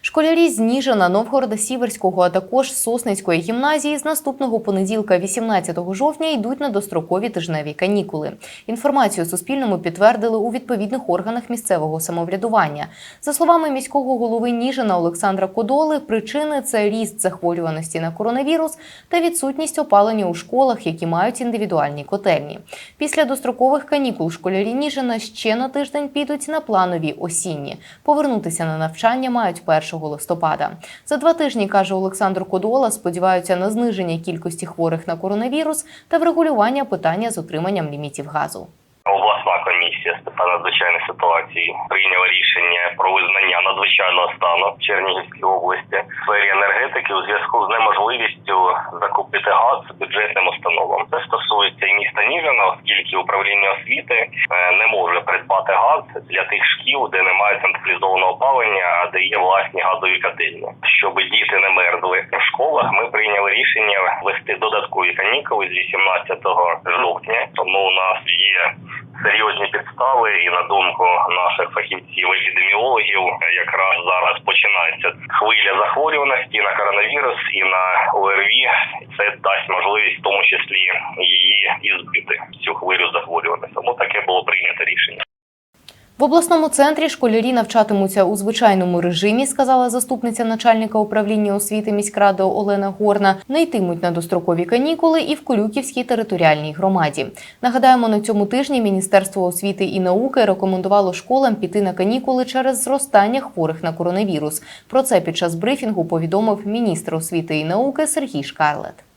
Школярі з Ніжина, Новгорода Сіверського, а також Сосницької гімназії з наступного понеділка, 18 жовтня, йдуть на дострокові тижневі канікули. Інформацію Суспільному підтвердили у відповідних органах місцевого самоврядування. За словами міського голови Ніжина Олександра Кодоли, причини це ріст захворюваності на коронавірус та відсутність опалення у школах, які мають індивідуальні котельні. Після дострокових канікул школярі Ніжина ще на тиждень підуть на планові осінні. Повернутися на навчання мають 1 листопада. За два тижні, каже Олександр Кодола, сподіваються на зниження кількості хворих на коронавірус та врегулювання питання з отриманням лімітів газу. Обласна комісія з питань надзвичайних ситуацій прийняла рішення про визнання надзвичайного стану в Чернігівській області в сфері енергетики у зв'язку з неможливістю закупити газ бюджетним установам. Це стосується і міста Ніжина, оскільки управління освіти е, не може придбати газ для тих шкіл, де немає централізованого опалення, а де є власні газові котельні. Щоб діти не мерзли в школах, ми прийняли рішення ввести додаткові канікули з 18 жовтня. Тому у нас є серйозні підстави, і на думку наших фахівців епідеміологів, якраз зараз починається хвиля захворюваності на коронавірус і на ОРВІ. Це дасть можливість, в тому числі, її і збити цю хвилю захворюваності. Тому рішення. В обласному центрі школярі навчатимуться у звичайному режимі, сказала заступниця начальника управління освіти міськради Олена Горна. Не йтимуть на дострокові канікули і в Колюківській територіальній громаді. Нагадаємо, на цьому тижні Міністерство освіти і науки рекомендувало школам піти на канікули через зростання хворих на коронавірус. Про це під час брифінгу повідомив міністр освіти і науки Сергій Шкарлет.